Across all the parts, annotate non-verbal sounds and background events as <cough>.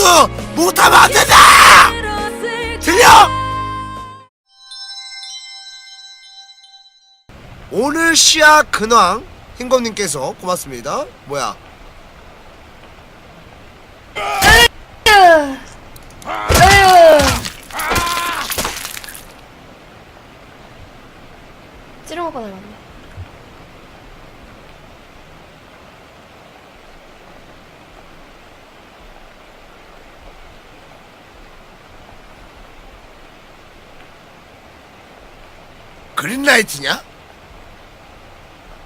너도 못하면 안 된다! 들려? 오늘 시야 근황 흰검님께서 고맙습니다. 뭐야? 찌르먹고 나갔네. 그린라이트냐?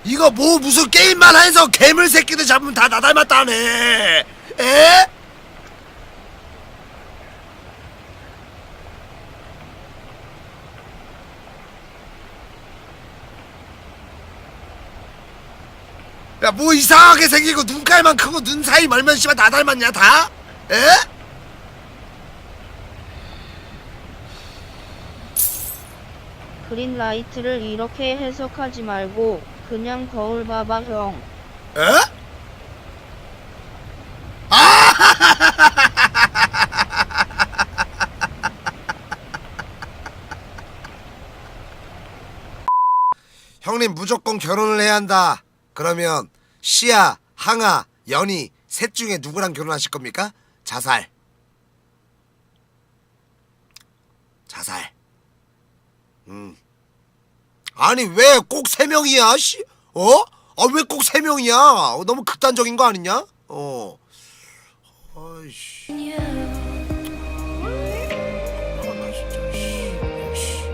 이거 뭐 무슨 게임만 해서 괴물 새끼들 잡으면 다 나 닮았다네. 에? 야 뭐 이상하게 생기고 눈깔만 크고 눈 사이 멀면 씨발 나 닮았냐 다? 에? 그린라이트를 이렇게 해석하지 말고 그냥 거울 봐봐 형. 에? 아! <laughs> 형님 무조건 결혼을 해야 한다. 그러면 시아, 항아, 연희 셋 중에 누구랑 결혼하실 겁니까? 자살. 자살. 음. 아니 왜 꼭 세 명이야? 씨? 어? 아 왜 꼭 세 명이야? 어, 너무 극단적인 거 아니냐? 어. 아이씨. <coughs> 아, 나 진짜, 씨. 씨.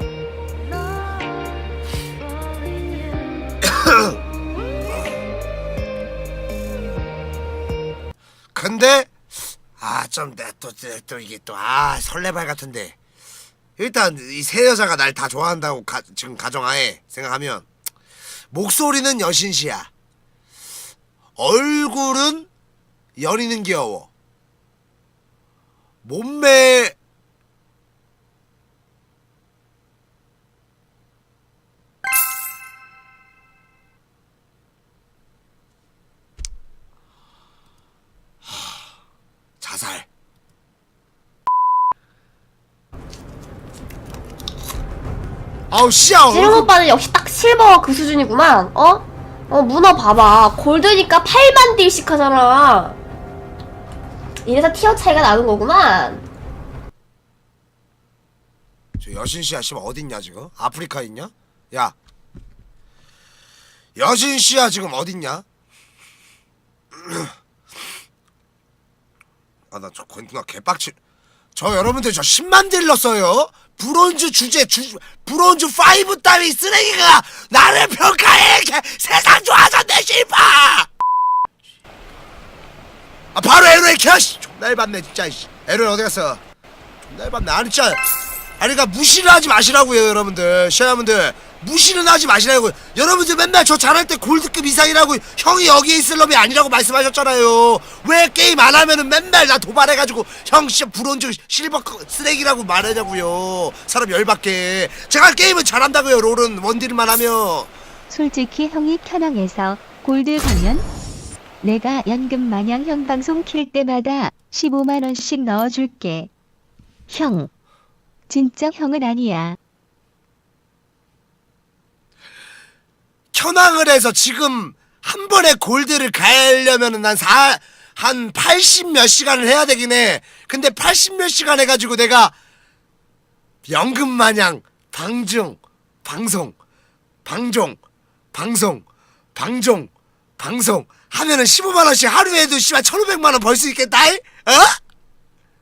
근데 아 좀 내 또또 또 이게 또 아 설레발 같은데 일단 이 세 여자가 날 다 좋아한다고 가, 지금 가정하에 생각하면 목소리는 여신시야. 얼굴은 연이는 귀여워. 몸매 아우 씨야 얼굴 오빠는 역시 딱 실버가 그 수준이구만. 어? 어 문어 봐봐. 골드니까 8만 딜씩 하잖아. 이래서 티어 차이가 나는 거구만. 저 여신 씨야 씨발 어디 있냐 지금? 아프리카 있냐? 야 여신 씨야 지금 어디 있냐? 아나 저 권투가 개빡치. 저 여러분들 저 10만 딜 넣었어요. 브론즈 주제 주 브론즈 5 따위 쓰레기가 나를 평가해. 개, 세상 좋아졌네 씨발. 아 바로 에로에 켜. 씨. 존나 열받네 진짜. 씨. 에로에 어디 갔어? 존나 열받네. 아니 진짜. 아니 그러니까 무시를 하지 마시라고요 여러분들 시아분들 무시는 하지 마시라고. 여러분들 맨날 저 잘할 때 골드급 이상이라고 형이 여기에 있을 놈이 아니라고 말씀하셨잖아요. 왜 게임 안 하면은 맨날 나 도발해가지고 형 진짜 브론즈 실버 쓰레기라고 말하냐고요. 사람 열받게. 제가 게임은 잘한다고요 롤은. 원딜만 하면. 솔직히 형이 켜낭에서 골드 가면 내가 연금 마냥 형 방송 킬 때마다 15만 원씩 넣어줄게. 형, 진짜 형은 아니야. 현황을 해서 지금 한 번에 골드를 가려면은 난 사, 한80 몇 시간을 해야 되긴 해. 근데 80 몇 시간 해가지고 내가 연금 마냥 방중, 방송, 방종, 방송, 방종, 방송 하면은 15만원씩 하루에도 씨발 1500만원 벌 수 있겠다? 이? 어?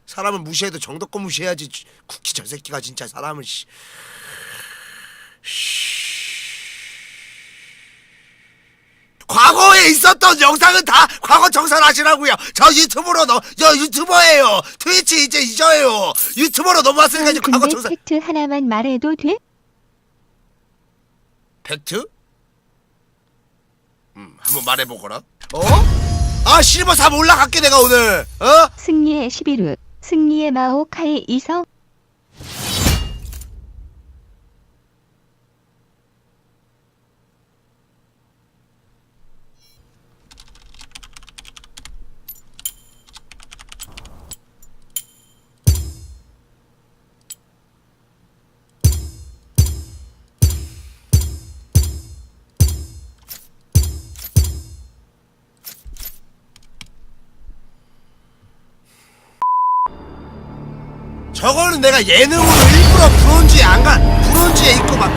사람을 무시해도 정도껏 무시해야지. 쿠키 저 새끼가 진짜 사람을 씨. 과거에 있었던 영상은 다 과거 정산하시라고요. 저 유튜브로 넘, 저 유튜버예요. 트위치 이제 잊어요. 유튜버로 넘어왔으니까 이제 과거 근데 정산. 팩트 하나만 말해도 돼? 팩트? 음, 한번 말해보거라. 어? 아 실버 3 올라갈게 내가 오늘. 어? 승리의 11루, 승리의 마호카이 이성, 저거는 내가 예능으로 일부러 브론즈에 안 가 브론즈에 있고 막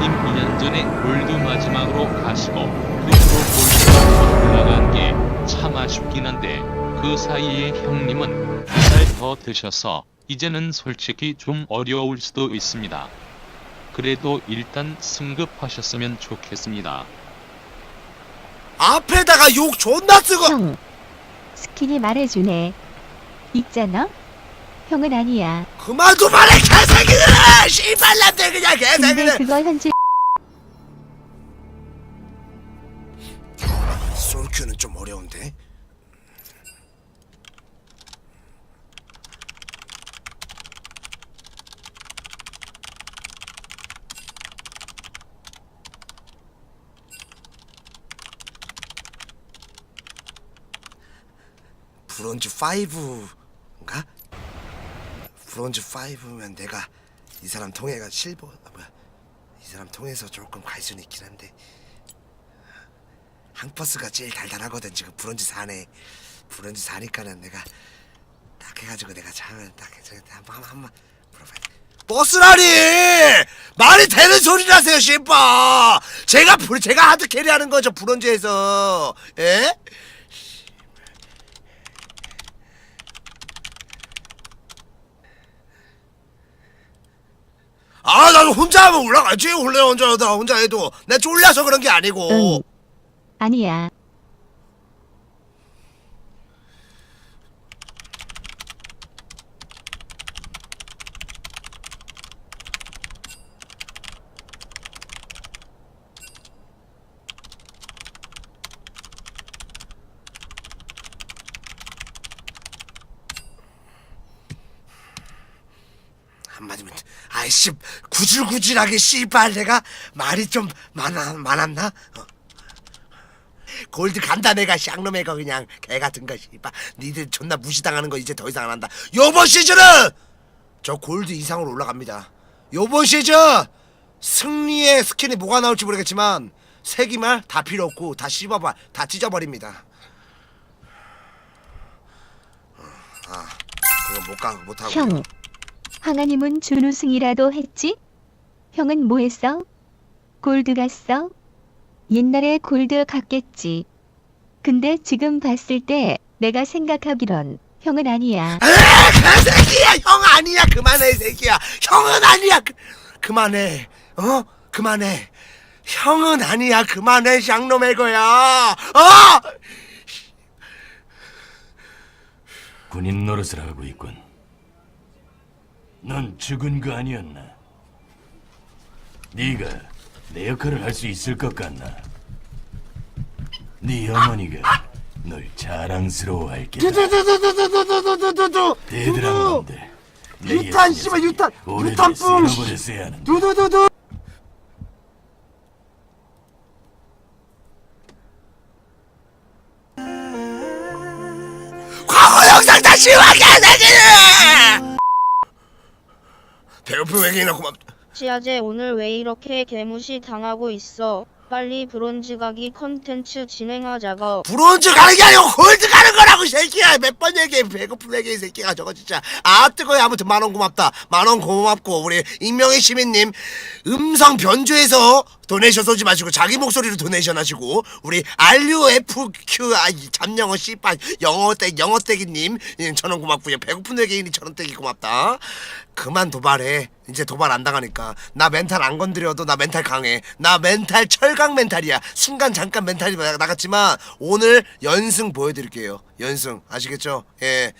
님 2년 전에 골드 마지막으로 가시고 그리고 골드가 올라간 게 참 아쉽긴 한데 그 사이에 형님은 두살더 드셔서 이제는 솔직히 좀 어려울 수도 있습니다. 그래도 일단 승급하셨으면 좋겠습니다. 앞에다가 욕 존나 쓰고 형. 스킨이 말해주네. 있잖아? 형은 아니야. 그만 그만해 개새끼들아 씨발람들 그냥 근데 개새끼들 그거 현실 솔큐는 좀 어려운데 브론즈 5인가? 브론즈 5면 내가 이 사람 통해가 실버 아 뭐야. 이 사람 통해서 조금 갈 수는 있긴 한데. 항버스가 제일 달달하거든 지금 브론즈 4네 브론즈 4니까는 내가 딱 해가지고 내가 장을 딱 해서 한번 한번 물어봐야 돼. 버스라니! 말이 되는 소리를 하세요 씨빠 제가 브- 제가 하드 캐리하는 거죠 브론즈에서. 예? 아 나도 혼자 하면 올라가지 원래 혼자 하다 혼자 해도 내 쫄려서 그런 게 아니고 응. 아니야. 한마디면 아이씨 구질구질하게 씨발 내가 말이 좀 많아 많았나? 어. 골드 간다 내가 쌍놈애가 그냥. 개 같은 거 씨발. 니들 존나 무시당하는 거 이제 더 이상 안 한다. 요번 시즌은 저 골드 이상으로 올라갑니다. 요번 시즌 승리의 스킨이 뭐가 나올지 모르겠지만 세기말 다 필요 없고 다 씹어봐 다 찢어버립니다. 어, 아 그거 못가 못하고. 형. 황하님은 준우승이라도 했지? 형은 뭐 했어? 골드 갔어? 옛날에 골드 갔겠지. 근데 지금 봤을 때 내가 생각하기론 형은 아니야. 아, 그 새끼야 형 아니야 그만해 이 새끼야 형은 아니야 그, 그만해 어 그만해 형은 아니야 그만해 쌍놈의 거야 어 군인 노릇을 하고 있군. 넌 죽은 거 아니었나? 네가 내 역할을 할 수 있을 것 같나? 네 어머니가 널 자랑스러워할 게다. 두두두두두두두두두두 놈들. 내 유탄, 옛 씨발, 유탄, 오래돼 유탄 뿜, 쓸어버렸어야 하는데. 두두두두 배고픈 외계인아 고맙 지아제 오늘 왜 이렇게 개무시 당하고 있어? 빨리 브론즈 가기 컨텐츠 진행하자고. 브론즈 가는 게 아니고 골드 가는 거라고 이 새끼야! 몇 번 얘기해. 배고픈 이 새끼가 저거 진짜. 아 뜨거워. 아무튼 만 원 고맙다. 만 원 고맙고 우리 익명의 시민님. 음성 변조해서 도네이션 쏘지 마시고 자기 목소리로 도네이션 하시고 우리 RUFQ 아이 잠영어 씨발 영어 떼 영어 떼기님. 예, 천원 고맙고요. 배고픈 외계인이 천원 떼기 고맙다 그만 도발해. 이제 도발 안 당하니까. 나 멘탈 안 건드려도 나 멘탈 강해. 나 멘탈 철강 멘탈이야. 순간 잠깐 멘탈이 나- 나갔지만 오늘 연승 보여드릴게요. 연승. 아시겠죠? 예.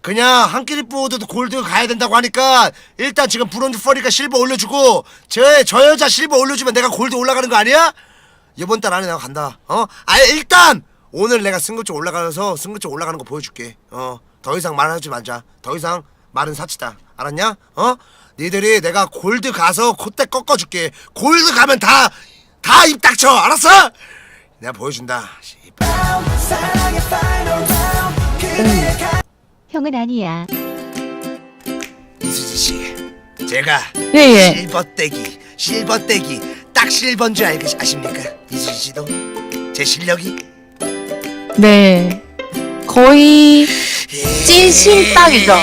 그냥 한 끼리 뿌어도 골드 가야 된다고 하니까 일단 지금 브론즈 퍼리가 실버 올려주고 저, 저 여자 실버 올려주면 내가 골드 올라가는 거 아니야? 이번 달 안에 내가 간다. 어? 아 일단 오늘 내가 승급점 올라가서 승급점 올라가는 거 보여줄게. 어 더 이상 말하지 말자. 더 이상 말은 사치다 알았냐? 어? 니들이 내가 골드 가서 콧대 꺾어줄게 골드 가면 다 다 입 닥쳐 알았어? 내가 보여준다 씨발. 형은 아니야. 이수지 씨 제가 예 예. 실버떼기 실버떼기 딱 실버인 줄 알고 아십니까 이수지 씨도 제 실력이 네. 거의 찐 신딱이죠.